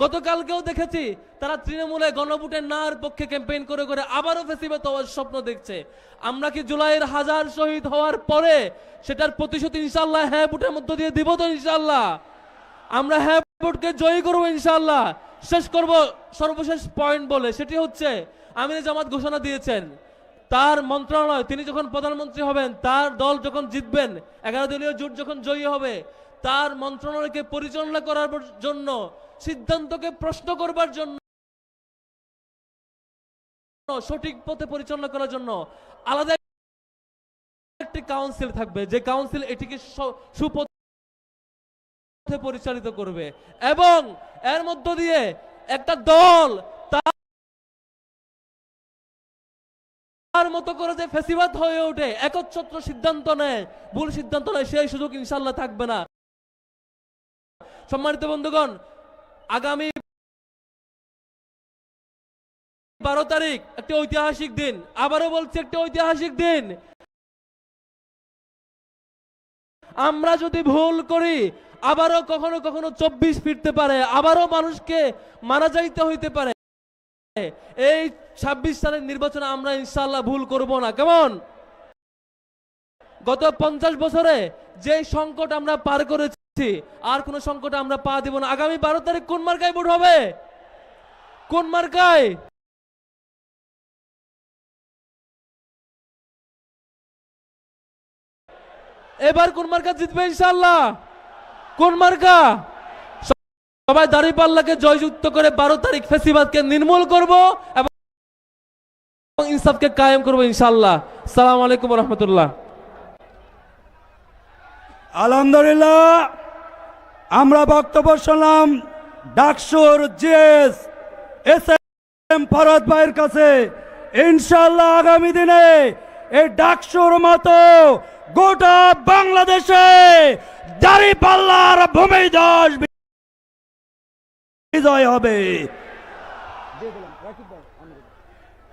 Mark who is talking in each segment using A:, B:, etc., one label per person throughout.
A: গতকালকেও দেখেছি তারা তৃণমূলে গণভোটের নার পক্ষে ক্যাম্পেইন করে করে আবারও ফেসিবাদ হওয়ার স্বপ্ন দেখছে। আমরা কি জুলাইয়ের হাজার শহীদ হওয়ার পরে সেটার প্রতিশোধ ইনশাল্লাহ হ্যাঁ ভোটের মধ্য দিয়ে দিব তো ইনশাল্লাহ আমরা হ্যাঁ ভোটকে জয়ী করব ইনশাল্লাহ শেষ করব সর্বশেষ পয়েন্ট বলে, সেটি হচ্ছে আমির জামাত ঘোষণা দিয়েছেন। তার মন্ত্রণালয়, তিনি যখন প্রধানমন্ত্রী হবেন, তার দল যখন জিতবেন, এগারো দলীয় জোট যখন জয়ী হবে, তার মন্ত্রণালয়কে পরিচালনা করার জন্য সিদ্ধান্তকে প্রশ্ন করবার জন্য, সঠিক পথে পরিচালনা করার জন্য আলাদা একটি কাউন্সিল থাকবে, যে কাউন্সিল এটিকে সুপথে পরিচালিত করবে এবং এর মধ্য দিয়ে একটা দল তার মতো করে যে ফেসিবাদ হয়ে ওঠে, একচ্ছত্র সিদ্ধান্ত নেয়, ভুল সিদ্ধান্ত নেয়, সেই সুযোগ ইনশাল্লাহ থাকবে না। সম্মানিত বন্ধুগণ আগামী বারো তারিখ, একটি ঐতিহাসিক দিন। আবারও বলছি, একটি ঐতিহাসিক দিন। আমরা যদি ভুল করি, আবারও কখনো কখনো চব্বিশ ফিরতে পারে, আবারও মানুষকে মারা যাইতে হইতে পারে। এই ছাব্বিশ সালের নির্বাচনে আমরা ইনশাল্লাহ ভুল করব না। কেমন? গত পঞ্চাশ বছরে যে সংকট আমরা পার করেছি আর কোন সংকট আমরা পা দিব না। আগামী বারো তারিখ কোন মার্কায় ভোট হবে? কোন মার্কায়? এবার কোন মার্কা কোন মার্কা? সবাই জয়যুক্ত করে বারো তারিখ নির্মূল করব এবং কায়েম করব ইনশাল্লাহ সালাম আলাইকুম রহমতুল্লাহ।
B: আলহামদুলিল্লাহ। আমরা বক্তব্য শুনলাম ডাকসুর জিএস এস এম ফরদ ভাইয়ের কাছে। ইনশাল্লাহ আগামী দিনে এই ডাকসুর মতো গোটা বাংলাদেশে দাড়ি পাল্লার ভূমি দশ বিজয় হবে।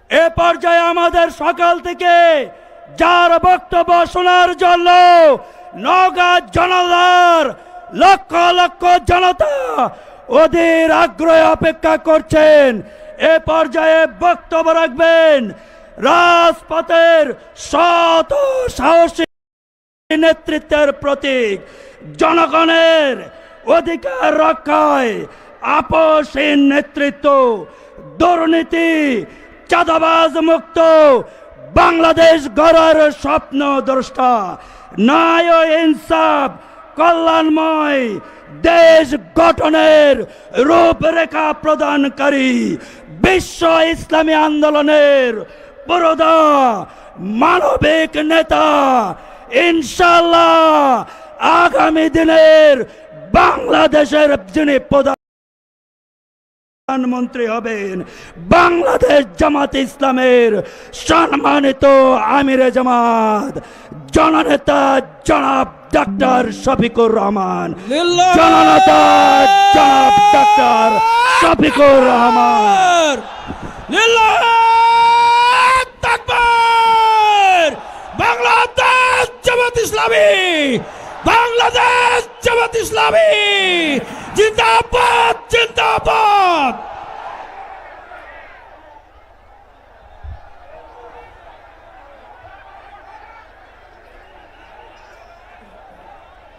B: এ পর্যায়ে আমাদের সকাল থেকে যার বক্তব্য শোনার জন্য নগা জনতার লক্ষ লক্ষ জনতা ওদের আগ্রহে অপেক্ষা করছেন। এ পর্যায়ে বক্তব্য রাখবেন রাজপথের শত সাহসী নেতৃত্বের প্রতীক, জনগণের অধিকার রক্ষায় আপোষহীন নেতৃত্ব, দুর্নীতি, চাঁদাবাজ মুক্ত, বাংলাদেশ গড়ার স্বপ্ন দ্রষ্টা, ন্যায় ও ইনসাফ কল্যাণময় দেশ গঠনের রূপরেখা প্রদানকারী বিশ্ব ইসলামী আন্দোলনের পুরোদা মানবিক নেতা ইনশাল্লাহ আগামী দিনের বাংলাদেশের যিনি প্রধান প্রধানমন্ত্রী হবেন, বাংলাদেশ জামাত ইসলামের সম্মানিত আমিরে জামাত জননেতা জনাব ডাক্তার শফিকুর রহমান। জননেতা জনাব ডাক্তার শফিকুর রহমান।
C: বাংলাদেশ জামাত ইসলামী। বাংলাদেশ জামাত ইসলামী। জিন্দাবাদ জিন্দাবাদ।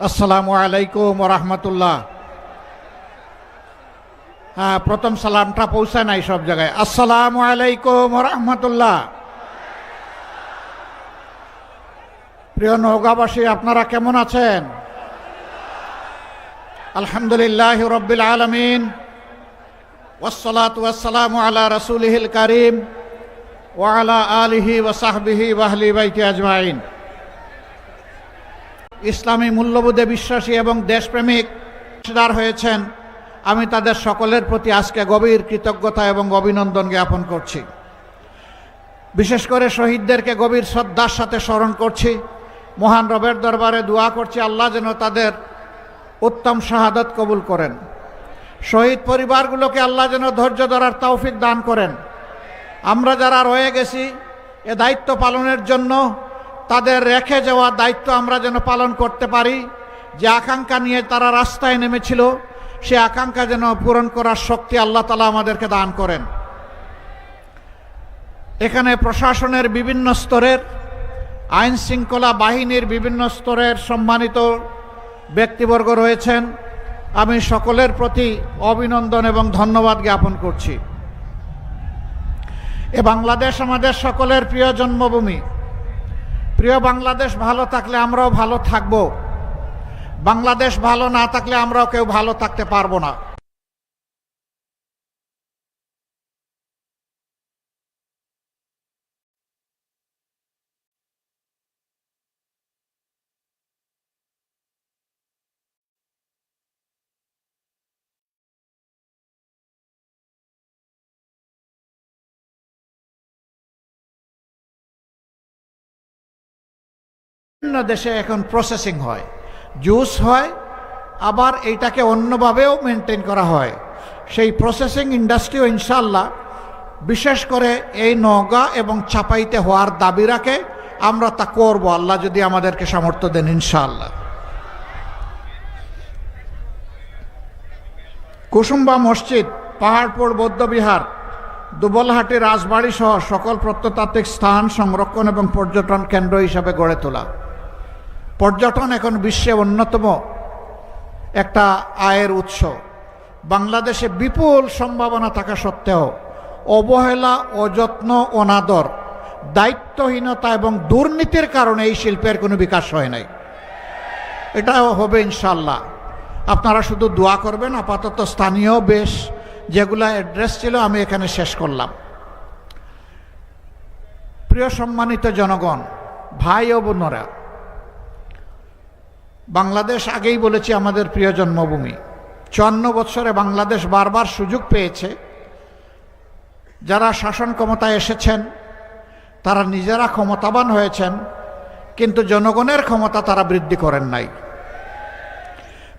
D: আসসালামু আলাইকুম রহমতুল্লাহ। হ্যাঁ প্রথম সালামটা পৌঁছায় নাই সব জায়গায়। আসসালামু আলাইকুম রহমতুল্লাহ। প্রিয় নৌকাবাসী আপনারা কেমন আছেন? আলহামদুলিল্লাহ রব্বিল আলমিন। ওসলাত ওয়াসালামু আলা রসুলহিল করিম ওয়ালা আলিহি ওসাহবিহি ওয়াহলি বাইতি আজমাইন। ইসলামী মূল্যবোধে বিশ্বাসী এবং দেশপ্রেমিক অংশীদার হয়েছেন। আমি তাদের সকলের প্রতি আজকে গভীর কৃতজ্ঞতা এবং অভিনন্দন জ্ঞাপন করছি। বিশেষ করে শহীদদেরকে গভীর শ্রদ্ধার সাথে স্মরণ করছি। মহান রবের দরবারে দোয়া করছি, আল্লাহ যেন তাদের উত্তম শাহাদত কবুল করেন। শহীদ পরিবারগুলোকে আল্লাহ যেন ধৈর্য ধরার তৌফিক দান করেন। আমরা যারা রয়ে গেছি, এ দায়িত্ব পালনের জন্য তাদের রেখে যাওয়া দায়িত্ব আমরা যেন পালন করতে পারি। যে আকাঙ্ক্ষা নিয়ে তারা রাস্তায় নেমেছিল, সে আকাঙ্ক্ষা যেন পূরণ করার শক্তি আল্লাহ তালা আমাদেরকে দান করেন। এখানে প্রশাসনের বিভিন্ন স্তরের, আইন শৃঙ্খলা বাহিনীর বিভিন্ন স্তরের সম্মানিত ব্যক্তিবর্গ রয়েছেন। আমি সকলের প্রতি অভিনন্দন এবং ধন্যবাদ জ্ঞাপন করছি। এ বাংলাদেশ আমাদের সকলের প্রিয় জন্মভূমি। প্রিয় বাংলাদেশ, ভালো থাকলে আমরাও ভালো থাকব। বাংলাদেশ ভালো না থাকলে আমরাও কেউ ভালো থাকতে পারব না। বিভিন্ন দেশে এখন প্রসেসিং হয়। জুস হয়, আবার এইটাকে অন্যভাবেও মেনটেন করা হয়। সেই প্রসেসিং ইন্ডাস্ট্রিও ইনশাল্লাহ বিশেষ করে এই নওগাঁ এবং চাপাইতে হওয়ার দাবি রাখে। আমরা তা করব, আল্লাহ যদি আমাদেরকে সামর্থ্য দেন ইনশাআল্লাহ। কুসুম্বা মসজিদ, পাহাড়পুর, বৌদ্ধবিহার, দুবলহাটি রাজবাড়ি সহ সকল প্রত্নতাত্ত্বিক স্থান সংরক্ষণ এবং পর্যটন কেন্দ্র হিসাবে গড়ে তোলা। পর্যটন এখন বিশ্বে অন্যতম একটা আয়ের উৎস। বাংলাদেশে বিপুল সম্ভাবনা থাকা সত্ত্বেও অবহেলা, অযত্ন, অনাদর, দায়িত্বহীনতা এবং দুর্নীতির কারণে এই শিল্পের কোনো বিকাশ হয় নাই। এটাও হবে ইনশাল্লাহ আপনারা শুধু দোয়া করবেন, আপাতত স্থানীয় বেশ যেগুলা অ্যাড্রেস ছিল আমি এখানে শেষ করলাম। প্রিয় সম্মানিত জনগণ, ভাই ও বোনরা বাংলাদেশ আগেই বলেছি আমাদের প্রিয় জন্মভূমি। চুয়ান্ন বৎসরে বাংলাদেশ বারবার সুযোগ পেয়েছে। যারা শাসন ক্ষমতায় এসেছেন, তারা নিজেরা ক্ষমতাবান হয়েছেন, কিন্তু জনগণের ক্ষমতা তারা বৃদ্ধি করেন নাই।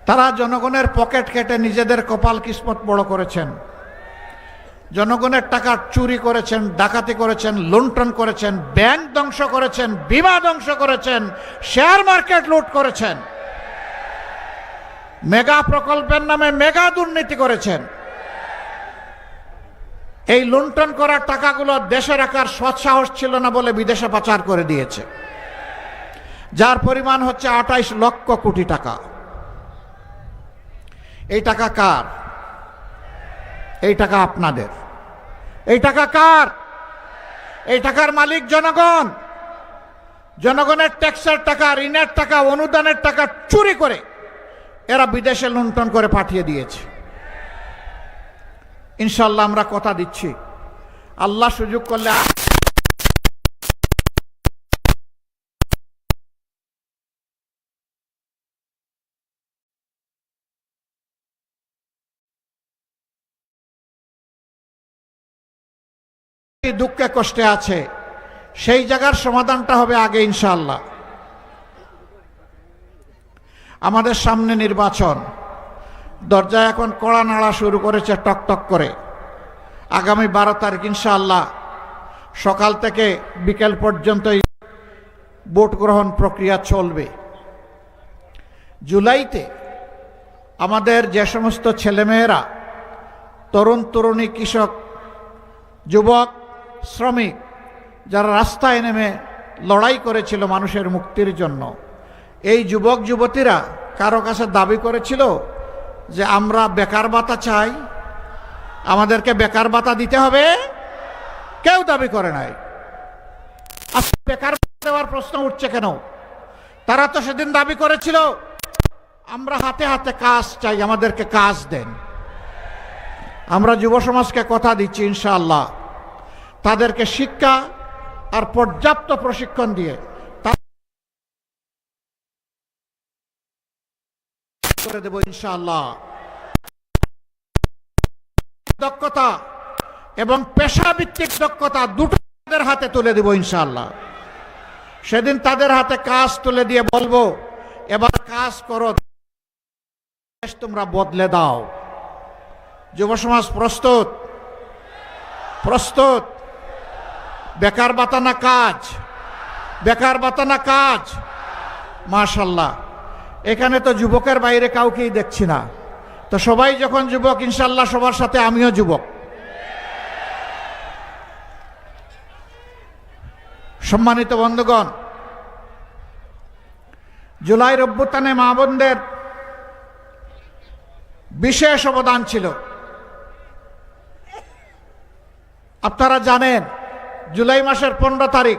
D: তারা জনগণের পকেট কেটে নিজেদের কপাল কিসমত বড় করেছেন। জনগণের টাকা চুরি করেছেন, ডাকাতি করেছেন, লুণ্ঠন করেছেন, ব্যাংক ধ্বংস করেছেন, বিমা ধ্বংস করেছেন, শেয়ার মার্কেট লুট করেছেন। মেগা প্রকল্পের নামে মেগা দুর্নীতি করেছেন। এই লুণ্ঠন করার টাকাগুলো দেশে রাখার সৎসাহস ছিল না বলে বিদেশে পাচার করে দিয়েছে। যার পরিমাণ হচ্ছে আঠাইশ লক্ষ কোটি টাকা। এই টাকা কার? এই টাকা আপনাদের। এই টাকা কার? এই টাকার মালিক জনগণ। জনগণের ট্যাক্সের টাকা, ঋণের টাকা, অনুদানের টাকা চুরি করে এরা বিদেশে লুণ্ঠন করে পাঠিয়ে দিয়েছে। ইনশাল্লাহ আমরা কথা দিচ্ছি। আল্লাহ সুযোগ করলে দুঃখে কষ্টে আছে। সেই জায়গার সমাধানটা হবে আগে ইনশাল্লাহ আমাদের সামনে নির্বাচন। দরজা এখন কড়া নাড়া শুরু করেছে টক টক করে। আগামী বারো তারিখ ইনশাআল্লাহ সকাল থেকে বিকেল পর্যন্ত ভোট গ্রহণ প্রক্রিয়া চলবে। জুলাইতে আমাদের যে সমস্ত ছেলেমেয়েরা, তরুণ তরুণী, কৃষক, যুবক, শ্রমিক, যারা রাস্তায় নেমে লড়াই করেছিল মানুষের মুক্তির জন্য এই যুবক, যুবতীরা কারও কাছে দাবি করেছিল যে আমরা বেকার ভাতা চাই। আমাদেরকে বেকার ভাতা দিতে হবে। কেউ দাবি করে নাই। বেকার দেওয়ার প্রশ্ন উঠছে কেন? তারা তো সেদিন দাবি করেছিল, আমরা হাতে হাতে কাজ চাই, আমাদেরকে কাজ দেন। আমরা যুব সমাজকে কথা দিচ্ছি, ইনশাআল্লাহ। তাদেরকে শিক্ষা আর পর্যাপ্ত প্রশিক্ষণ দিয়ে তা- করে দেব ইনশাআল্লাহ। দক্ষতা এবং পেশাভিত্তিক দক্ষতা দুটো তাদের হাতে তুলে দেব ইনশাআল্লাহ। সেদিন তাদের হাতে কাজ তুলে দিয়ে বলব, এবার কাজ করো তোমরা বদলে দাও। যুব সমাজ প্রস্তুত? প্রস্তুত? বেকার বাতানা কাজ? বেকার বাতানা কাজ? মাশাল্লাহ এখানে তো যুবকের বাইরে কাউকেই দেখছি না। তো সবাই যখন যুবক ইনশাল্লাহ সবার সাথে আমিও যুবক। সম্মানিত বন্ধুগণ, জুলাই অভ্যুত্থানে মা বোনদের বিশেষ অবদান ছিল। আপনারা জানেন, জুলাই মাসের পনেরো তারিখ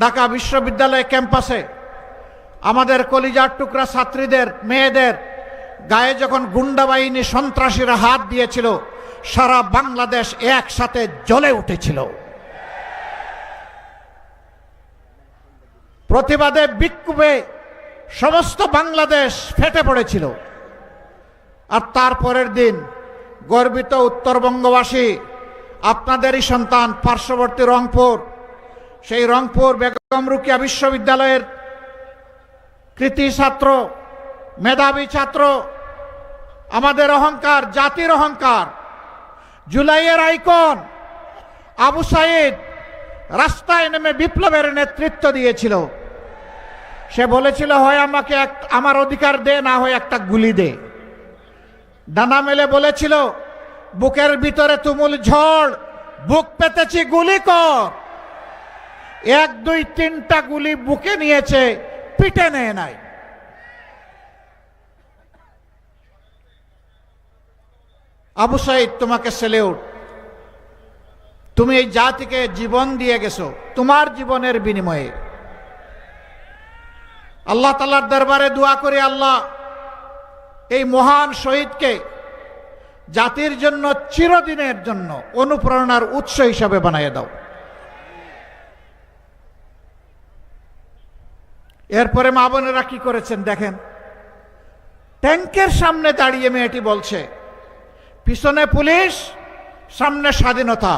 D: ঢাকা বিশ্ববিদ্যালয় ক্যাম্পাসে আমাদের কলিজার টুকরা ছাত্রীদের, মেয়েদের গায়ে যখন গুন্ডা বাহিনী সন্ত্রাসীরা হাত দিয়েছিল, সারা বাংলাদেশ একসাথে জ্বলে উঠেছিল। প্রতিবাদে বিক্ষোভে সমস্ত বাংলাদেশ ফেটে পড়েছিল। আর তারপরের দিন গর্বিত উত্তরবঙ্গবাসী, আপনাদেরই সন্তান পার্শ্ববর্তী রংপুর, সেই রংপুর বেগম রুকিয়া বিশ্ববিদ্যালয়ের কৃতি ছাত্র, মেধাবী ছাত্র, আমাদের অহংকার, জাতির অহংকার, জুলাইয়ের আইকন, আবু সাইদ রাস্তায় নেমে বিপ্লবের নেতৃত্ব দিয়েছিল। সে বলেছিল, হয় আমাকে এক, আমার অধিকার দে, না হয় একটা গুলি দে। ডানা মেলে বলেছিল, বুকের ভিতরে তুমুল ঝড়, বুক পেতেছি গুলি কর। এক, দুই, তিনটা গুলি বুকে নিয়েছে। পিটে নেয় নাই। আবু সাইদ, তোমাকে সেলেউট তুমি এই জাতিকে জীবন দিয়ে গেছো, তোমার জীবনের বিনিময়ে। আল্লাহ তালার দরবারে দোয়া করে, আল্লাহ এই মহান শহীদকে জাতির জন্য চিরদিনের জন্য অনুপ্রেরণার উৎস হিসাবে বানিয়ে দাও। এরপরে মা বোনেরা কি করেছেন দেখেন? ট্যাঙ্কের সামনে দাঁড়িয়ে মেয়েটি বলছে, পিছনে পুলিশ, সামনে স্বাধীনতা।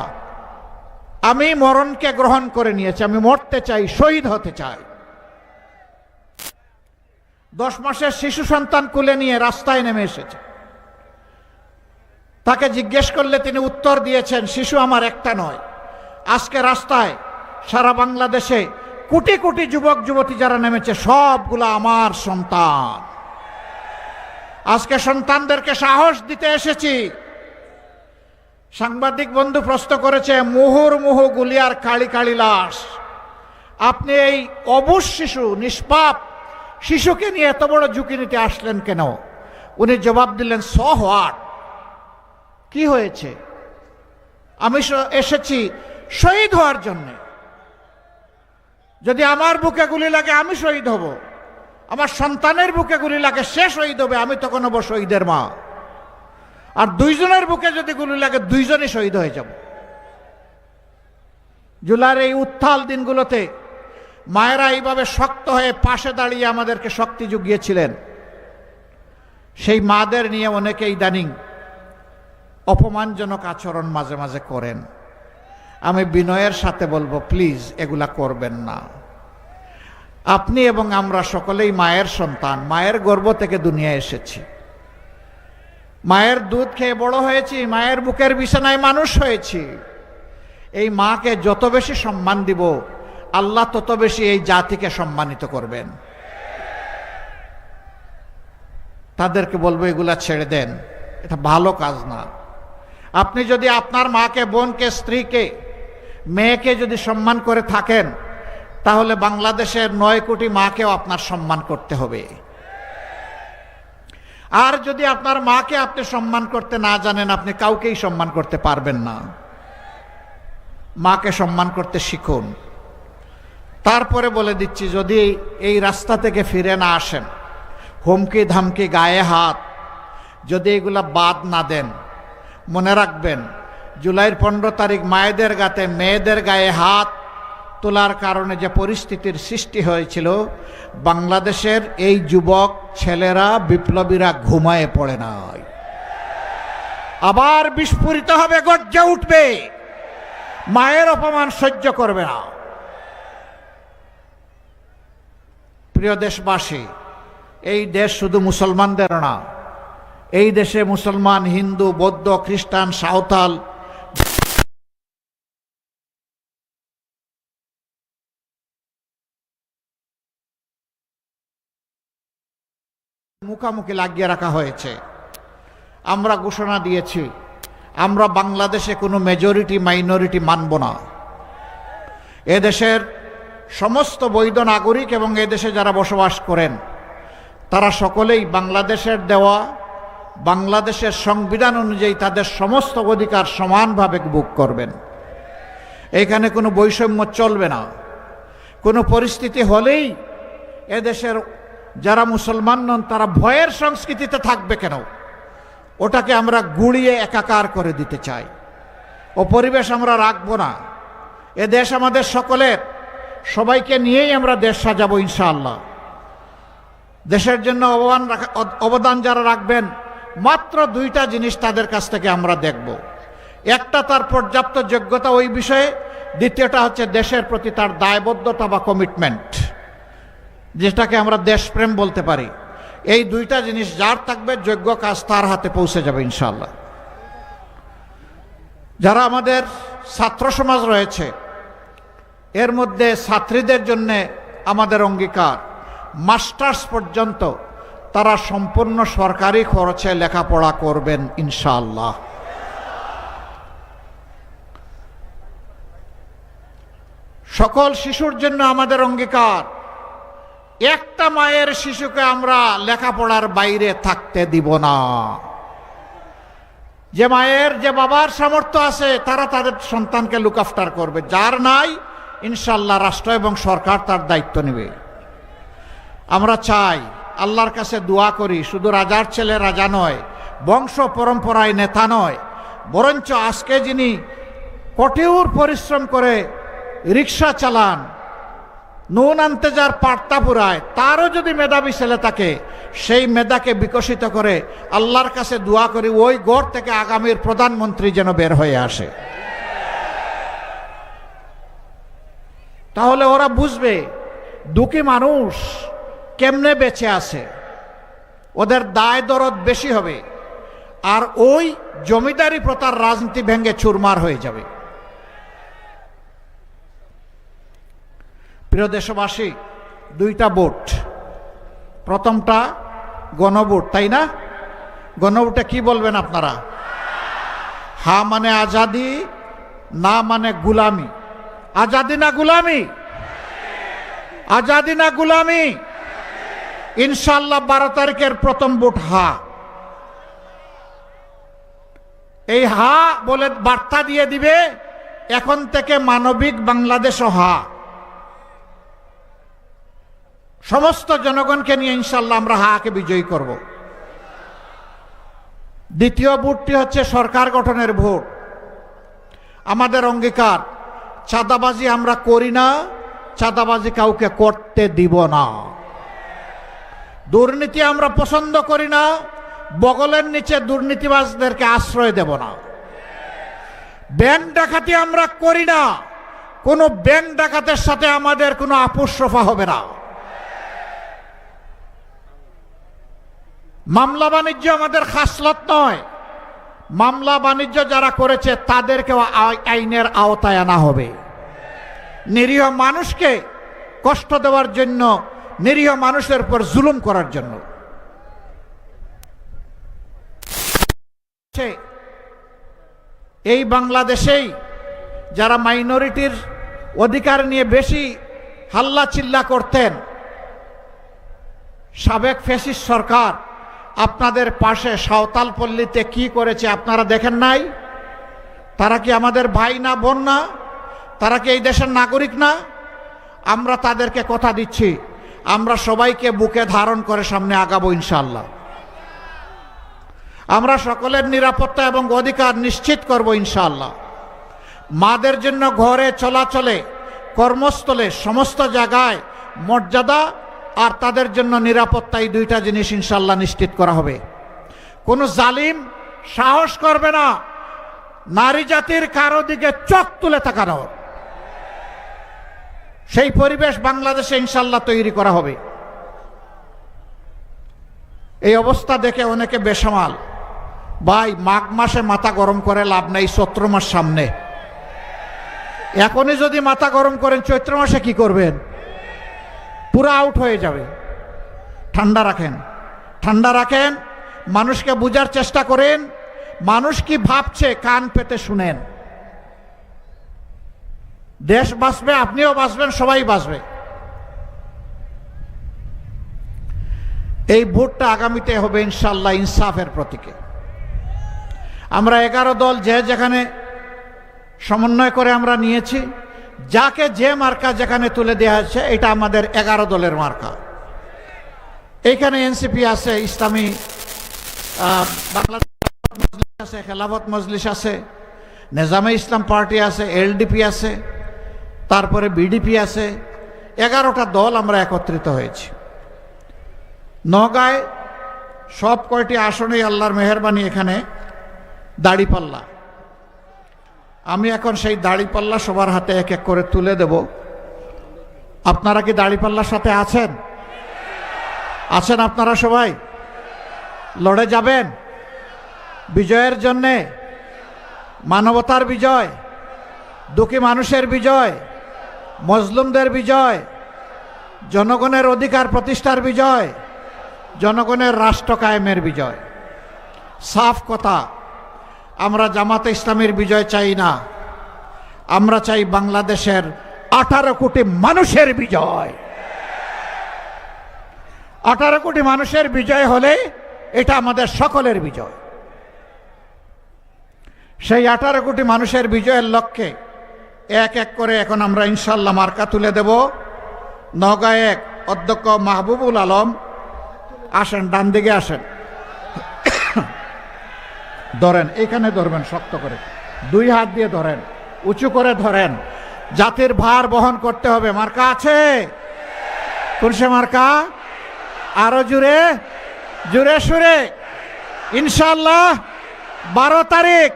D: আমি মরণকে গ্রহণ করে নিয়েছি, আমি মরতে চাই, শহীদ হতে চাই। দশ মাসের শিশু সন্তান কুলে নিয়ে রাস্তায় নেমে এসেছে। তাকে জিজ্ঞেস করলে তিনি উত্তর দিয়েছেন, শিশু আমার একটা নয়। আজকে রাস্তায় সারা বাংলাদেশে কোটি কোটি যুবক যুবতী যারা নেমেছে, সবগুলো আমার সন্তান। আজকে সন্তানদেরকে সাহস দিতে এসেছি। সাংবাদিক বন্ধু প্রশ্ন করেছে, মুহুর মুহু গুলিয়ার কালি কালি লাশ। আপনি এই অবুজ শিশু, নিষ্পাপ শিশুকে নিয়ে এত বড় ঝুঁকি নিতে আসলেন কেন? উনি জবাব দিলেন, স হোয়াট? কি হয়েছে? আমি এসেছি শহীদ হওয়ার জন্য। যদি আমার বুকে গুলি লাগে, আমি শহীদ হব। আমার সন্তানের বুকে গুলি লাগে, সে শহীদ হবে, আমি তখন হব শহীদের মা। আর দুইজনের বুকে যদি গুলি লাগে, দুইজনই শহীদ হয়ে যাব। জুলাইয়ের এই উত্থাল দিনগুলোতে মায়েরা এইভাবে শক্ত হয়ে পাশে দাঁড়িয়ে আমাদেরকে শক্তি জুগিয়েছিলেন। সেই মাদের নিয়ে অনেকে ইদানিং অপমানজনক আচরণ মাঝে মাঝে করেন। আমি বিনয়ের সাথে বলব প্লিজ এগুলা করবেন না। আপনি এবং আমরা সকলেই মায়ের সন্তান, মায়ের গর্ব থেকে দুনিয়া এসেছি। মায়ের দুধ খেয়ে বড় হয়েছি, মায়ের বুকের বিছানায় মানুষ হয়েছি। এই মাকে যত বেশি সম্মান দিব, আল্লাহ তত বেশি এই জাতিকে সম্মানিত করবেন। তাদেরকে বলব, এগুলা ছেড়ে দেন। এটা ভালো কাজ না। আপনি যদি আপনার মাকে, বোনকে, স্ত্রীকে মেয়েকে যদি সম্মান করে থাকেন, তাহলে বাংলাদেশের নয় কোটি মাকেও আপনার সম্মান করতে হবে। আর যদি আপনার মাকে আপনি সম্মান করতে না জানেন, আপনি কাউকেই সম্মান করতে পারবেন না। মাকে সম্মান করতে শিখুন। তারপরে বলে দিচ্ছি, যদি এই রাস্তা থেকে ফিরে না আসেন, হুমকি ধামকি, গায়ে হাত, যদি এগুলা বাদ না দেন, মনে রাখবেন জুলাইয়ের পনেরো তারিখ মায়েদের গাতে, মেয়েদের গায়ে হাত তোলার কারণে যে পরিস্থিতির সৃষ্টি হয়েছিল, বাংলাদেশের এই যুবক ছেলেরা, বিপ্লবীরা ঘুমায়ে পড়ে নাই। আবার বিস্ফোরিত হবে, গর্জে উঠবে। মায়ের অপমান সহ্য করবে না। প্রিয় দেশবাসী, এই দেশ শুধু মুসলমানদের না, এই দেশে মুসলমান, হিন্দু, বৌদ্ধ, খ্রিস্টান, সাঁওতাল মুখামুখি লাগিয়ে রাখা হয়েছে। আমরা ঘোষণা দিয়েছি, আমরা বাংলাদেশে কোনো মেজরিটি মাইনরিটি মানব না। এদেশের সমস্ত বৈধ নাগরিক এবং এদেশে যারা বসবাস করেন, তারা সকলেই বাংলাদেশের দেওয়া, বাংলাদেশের সংবিধান অনুযায়ী তাদের সমস্ত অধিকার সমানভাবে বুক করবেন। এখানে কোনো বৈষম্য চলবে না। কোনো পরিস্থিতি হলেই এদেশের যারা মুসলমান নন, তারা ভয়ের সংস্কৃতিতে থাকবে কেন? ওটাকে আমরা গুড়িয়ে একাকার করে দিতে চাই। ও পরিবেশ আমরা রাখব না। এ দেশ আমাদের সকলের। সবাইকে নিয়েই আমরা দেশ সাজাবো ইনশাআল্লাহ। দেশের জন্য অবদান রাখা, অবদান যারা রাখবেন, মাত্র দুইটা জিনিস তাদের কাছ থেকে আমরা দেখব। একটা তার পর্যাপ্ত যোগ্যতা ওই বিষয়ে, দ্বিতীয়টা হচ্ছে দেশের প্রতি তার দায়বদ্ধতা বা কমিটমেন্ট যেটাকে আমরা দেশপ্রেম বলতে পারি। এই দুইটা জিনিস যার থাকবে, যোগ্য কাজ তার হাতে পৌঁছে যাবে ইনশাল্লাহ যারা আমাদের ছাত্র সমাজ রয়েছে, এর মধ্যে ছাত্রীদের জন্য আমাদের অঙ্গীকার, মাস্টার্স পর্যন্ত তারা সম্পূর্ণ সরকারি খরচে লেখাপড়া করবেন ইনশাআল্লাহ। সকল শিশুর জন্য আমাদের অঙ্গীকার একটা মায়ের শিশুকে আমরা লেখাপড়ার বাইরে থাকতে দিব না। যে মায়ের, যে বাবার সামর্থ্য আছে, তারা তাদের সন্তানকে লুক আফটার করবে। যার নাই ইনশাল্লাহ রাষ্ট্র এবং সরকার তার দায়িত্ব নেবে। আমরা চাই, আল্লাহর কাছে দোয়া করি, শুধু রাজার ছেলে রাজা নয়, বংশ পরম্পরায় নেতা নয়, বরঞ্চ আজকে যিনি কঠোর পরিশ্রম করে রিক্সা চালান নুন আনতে যার পার্তা পুরায়, তারও যদি মেধাবী ছেলে থাকে, সেই মেধাকে বিকশিত করে আল্লাহর কাছে দোয়া করি, ওই গড় থেকে আগামীর প্রধানমন্ত্রী যেন বের হয়ে আসে। তাহলে ওরা বুঝবে, দুঃখী মানুষ কেমনে বেঁচে আছে। ওদের দায় দরদ বেশি হবে, আর ওই জমিদারি প্রথার রাজনীতি ভেঙে চুরমার হয়ে যাবে। প্রিয় দেশবাসী, দুইটা ভোট প্রথমটা গণভোট, তাই না? গণভোটে কি বলবেন আপনারা? হা মানে আজাদি, না মানে গুলামি। আজাদি না গুলামি? আজাদি না গুলামি? ইনশাল্লাহ বারো তারিখের প্রথম ভোট হা। এই হা বলে বার্তা দিয়ে দিবে, এখন থেকে মানবিক বাংলাদেশ হা। সমস্ত জনগণকে নিয়ে ইনশাল্লাহ আমরা হাকে বিজয়ী করব। দ্বিতীয় ভোটটি হচ্ছে সরকার গঠনের ভোট। আমাদের অঙ্গীকার, চাঁদাবাজি আমরা করি না, চাঁদাবাজি কাউকে করতে দিব না। দুর্নীতি আমরা পছন্দ করি না, বগলের নিচে দুর্নীতিবাজদেরকে আশ্রয় দেব না। ব্যাংক ডাকাতি আমরা করি না, কোনো ব্যাংক ডাকাতের সাথে আমাদের কোনো আপোষরফা হবে না। মামলা বাণিজ্য আমাদের খাসলত নয়। মামলা বাণিজ্য যারা করেছে, তাদেরকেও আই- আইনের আওতায় আনা হবে। নিরীহ মানুষকে কষ্ট দেওয়ার জন্য, নিরীহ মানুষের উপর জুলুম করার জন্য। এই বাংলাদেশেই যারা মাইনরিটির অধিকার নিয়ে বেশি হাল্লা চিল্লা করতেন, সাবেক ফেসিস সরকার আপনাদের পাশে সাঁওতাল পল্লীতে কি করেছে আপনারা দেখেন নাই? তারা কি আমাদের ভাই না, বোন না? তারা কি এই দেশের নাগরিক না? আমরা তাদেরকে কথা দিচ্ছি। আমরা সবাইকে বুকে ধারণ করে সামনে আগাবো ইনশাল্লাহ আমরা সকলের নিরাপত্তা এবং অধিকার নিশ্চিত করব ইনশাল্লাহ মাদের জন্য ঘরে চলাচলে, কর্মস্থলে, সমস্ত জায়গায় মর্যাদা আর তাদের জন্য নিরাপত্তা এই দুইটা জিনিস ইনশাল্লাহ নিশ্চিত করা হবে। কোনো জালিম সাহস করবে না, নারী জাতির কারও দিকে চোখ তুলে তাকানোর। সেই পরিবেশ বাংলাদেশে ইনশাল্লাহ তৈরি করা হবে। এই অবস্থা দেখে অনেকে বেসামাল। ভাই, মাঘ মাসে মাথা গরম করে লাভ নেই, চৈত্র মাস সামনে। এখনই যদি মাথা গরম করেন, চৈত্র মাসে কি করবেন? পুরো আউট হয়ে যাবে। ঠান্ডা রাখেন। ঠান্ডা রাখেন, মানুষকে বোঝার চেষ্টা করেন, মানুষ কি ভাবছে কান পেতে শুনেন। দেশ বাঁচবে, আপনিও বাঁচবেন, সবাই বাঁচবে। এই ভোটটা আগামীতে হবে ইনশাল্লাহ ইনসাফের প্রতীকে। আমরা এগারো দল যে যেখানে সমন্বয় করে আমরা নিয়েছি যাকে যে মার্কা যেখানে তুলে দেওয়া হয়েছে, এটা আমাদের এগারো দলের মার্কা। এইখানে এনসিপি আছে, ইসলামী বাংলাদেশ আছে, খেলাফত মজলিস আছে, নেজামে ইসলাম পার্টি আছে, এলডিপি আছে, তারপরে বিডিপি আছে। এগারোটা দল আমরা একত্রিত হয়েছি। নগায় সব কয়টি আসনেই আল্লাহর মেহরবানি এখানে দাড়িপাল্লা। আমি এখন সেই দাড়িপাল্লা সবার হাতে এক এক করে তুলে দেব। আপনারা কি দাড়িপাল্লার সাথে আছেন? আছেন আপনারা সবাই? লড়ে যাবেন? বিজয়ের জন্যে? মানবতার বিজয়? দুঃখী মানুষের বিজয়? মজলুমদের বিজয়? জনগণের অধিকার প্রতিষ্ঠার বিজয়? জনগণের রাষ্ট্র কায়েমের বিজয়? সাফ কথা। আমরা জামাতে ইসলামের বিজয় চাই না। আমরা চাই বাংলাদেশের আঠারো কোটি মানুষের বিজয়। আঠারো কোটি মানুষের বিজয় হলে এটা আমাদের সকলের বিজয়। সেই আঠারো কোটি মানুষের বিজয়ের লক্ষ্যে এক এক করে এখন আমরা ইনশাল্লাহ মার্কা তুলে দেব। নগাঁ এক অধ্যক্ষ মাহবুবুল আলম আসেন, ডান দিকে আসেন। ধরেন, এখানে ধরবেন শক্ত করে। দুই হাত দিয়ে ধরেন, উঁচু করে ধরেন। জাতির ভার বহন করতে হবে। মার্কা আছে? কোন সে মার্কা? আরও জুড়ে জুড়ে সুরে। ইনশাল্লাহ বারো তারিখ,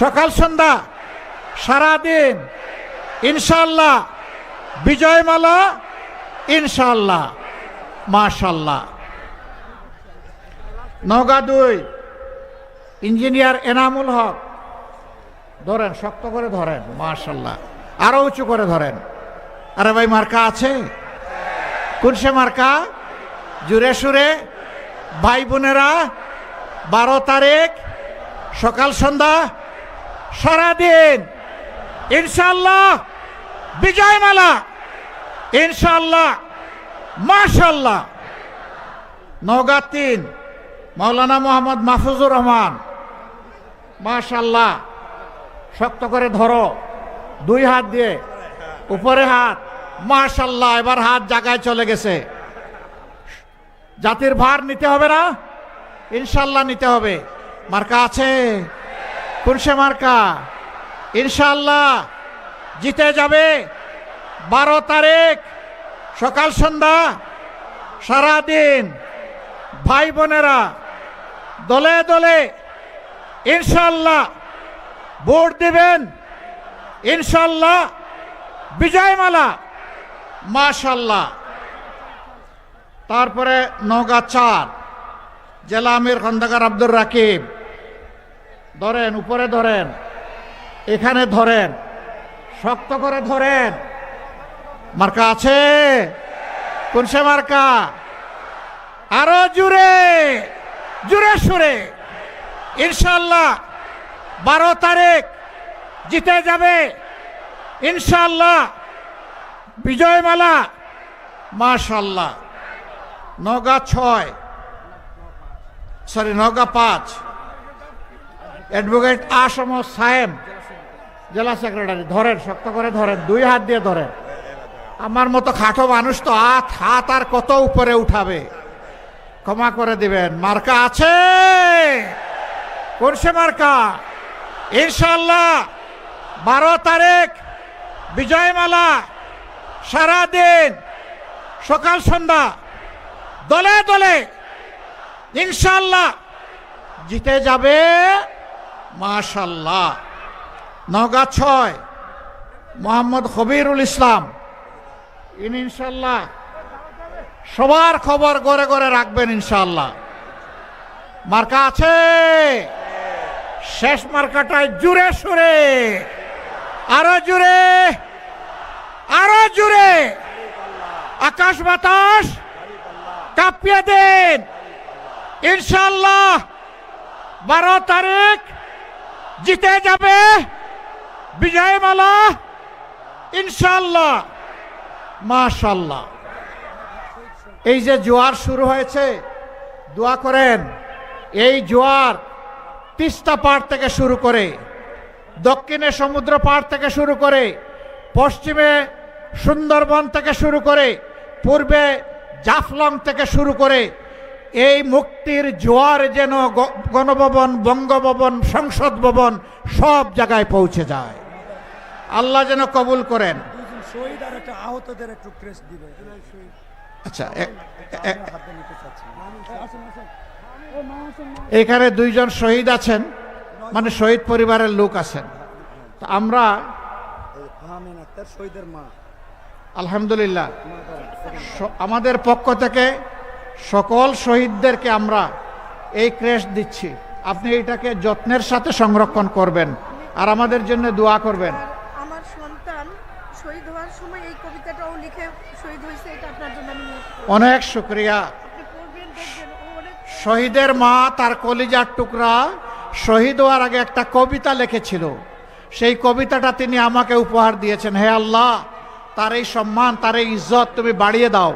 D: সকাল সন্ধ্যা, সারাদিন। ইনশাল্লাহ বিজয়মালা ইনশাল্লাহ মাশাল্লাহ নগা দুই। ইঞ্জিনিয়ার এনামুল হক। ধরেন, শক্ত করে ধরেন। মাশাল্লাহ আরও উঁচু করে ধরেন। আরে ভাই, মার্কা আছে? কোন সে মার্কা? জুড়ে সুরে। ভাই বোনেরা, বারো তারিখ, সকাল সন্ধ্যা, সারাদিন। ইনশাল্লাহ বিজয় বিজয়মালা। ইনশাল্লাহ মাশাল্লাহ নওগাঁ তিন, মাওলানা মোহাম্মদ মাহফুজুর রহমান। মাশাল্লাহ শক্ত করে ধরো। দুই হাত দিয়ে। উপরে হাত। মাশাল্লাহ এবার হাত জায়গায় চলে গেছে। জাতির ভার নিতে হবে না? ইনশাল্লাহ নিতে হবে। মার্কা আছে? কোন সে মার্কা? ইনশাল্লাহ জিতে যাবে। বারো তারিখ, সকাল সন্ধ্যা, সারাদিন। ভাই বোনেরা, দলে দলে ইনশাল্লাহ ভোট দেবেন। ইনশাল্লাহ বিজয়মালা। মাশাল্লাহ তারপরে নওগাঁ চার। জেলা আমির খন্দকার আব্দুর রাকিব। ধরেন, উপরে ধরেন। এখানে ধরেন। শক্ত করে ধরেন। মার্কা আছে? কোন সে মার্কা? আরও জুড়ে। জুড়ে সুরে। ইনশাল্লাহ বারো তারিখ জিতে যাবে। ইনশাল্লাহ বিজয়মালা। মাশাল্লাহ নগা ছয়। সরি নগা পাঁচ। অ্যাডভোকেট আসম সাহেব জেলা সেক্রেটারি। ধরেন, শক্ত করে ধরেন, দুই হাত দিয়ে ধরেন। আমার মতো খাটো মানুষ তো হাত হাত আর কত উপরে উঠাবে? ক্ষমা করে দিবেন। মার্কা আছে। কোন সে মার্কা? ইনশাল্লাহ বারো তারিখ, বিজয়মালা, সারাদিন, সকাল সন্ধ্যা, দলে দলে ইনশাল্লাহ জিতে যাবে মাশাল্লাহ নগা ছয়, মোহাম্মদ খবিরুল ইসলাম। ইন ইনশাল্লাহ সবার খবর গড়ে গড়ে রাখবেন ইনশাল্লাহ মার্কা আছে? শেষ মার্কাটায় জুড়ে সুরে। আরও জুড়ে আরও জুড়ে। আকাশ বাতাস, কাঁপিয়ে দেন। ইনশাল্লাহ বারো তারিখ জিতে যাবে বিজয় মালা ইনশাল্লাহ মাশাল্লাহ এই যে জোয়ার শুরু হয়েছে, দোয়া করেন, এই জোয়ার তিস্তা পাড় থেকে শুরু করে দক্ষিণে সমুদ্র পাড় থেকে শুরু করে পশ্চিমে সুন্দরবন থেকে শুরু করে পূর্বে জাফলং থেকে শুরু করে এই মুক্তির জোয়ার যেন গণভবন বঙ্গভবন সংসদ ভবন সব জায়গায় পৌঁছে যায়। আল্লাহ যেন কবুল করেন। আচ্ছা এখানে দুইজন শহীদ আছেন মানে শহীদ পরিবারের লোক আছেন। তা আমরা আলহামদুলিল্লাহ আমাদের পক্ষ থেকে সকল শহীদদেরকে আমরা এই ক্রেশ দিচ্ছি। আপনি এটাকে যত্নের সাথে সংরক্ষণ করবেন আর আমাদের জন্য দোয়া করবেন।
E: আমার সন্তান শহীদ হওয়ার সময় এই কবিতাটাও লিখে শহীদ হয়েছে এটা আপনার জন্য।
D: অনেক শুক্রিয়া
E: আপনি পড়বেন দেখবেন ও অনেক
D: শহীদের মা তার কলিজার টুকরা শহীদ হওয়ার আগে একটা কবিতা লিখেছিল। সেই কবিতাটা তিনি আমাকে উপহার দিয়েছেন। হে আল্লাহ, তার এই সম্মান, তার এই ইজ্জত তুমি বাড়িয়ে দাও।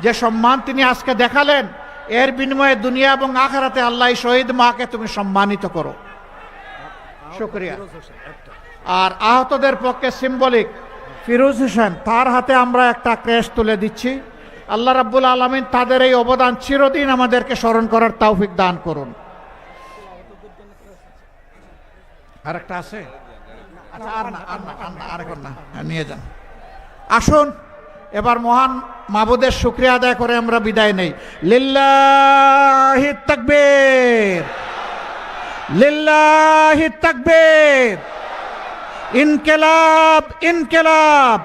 D: যে সম্মান তিনি আজকে দেখালেন, এর বিনিময়ে দুনিয়া এবং আখারাতে আল্লাহ শহীদ মাকে তুমি সম্মানিত করো। শুক্রিয়া। আর আহতদের পক্ষে সিম্বলিক ফিরোজ হোসেন, তার হাতে আমরা একটা ক্রেশ তুলে দিচ্ছি। আল্লাহ রাব্বুল আলমিন তাদের এই অবদান চিরদিন আমাদেরকে স্মরণ করার তৌফিক দান করুন। আর একটা আছে? আচ্ছা আর এখন না হ্যাঁ, নিয়ে যান। আসুন এবার মহান মাবুদের শুক্রিয়া আদায় করে আমরা বিদায় নেই। লিল্লাহি তাকবীর লিল্লাহি তাকবীর ইনকেলাব ইনকেলাব।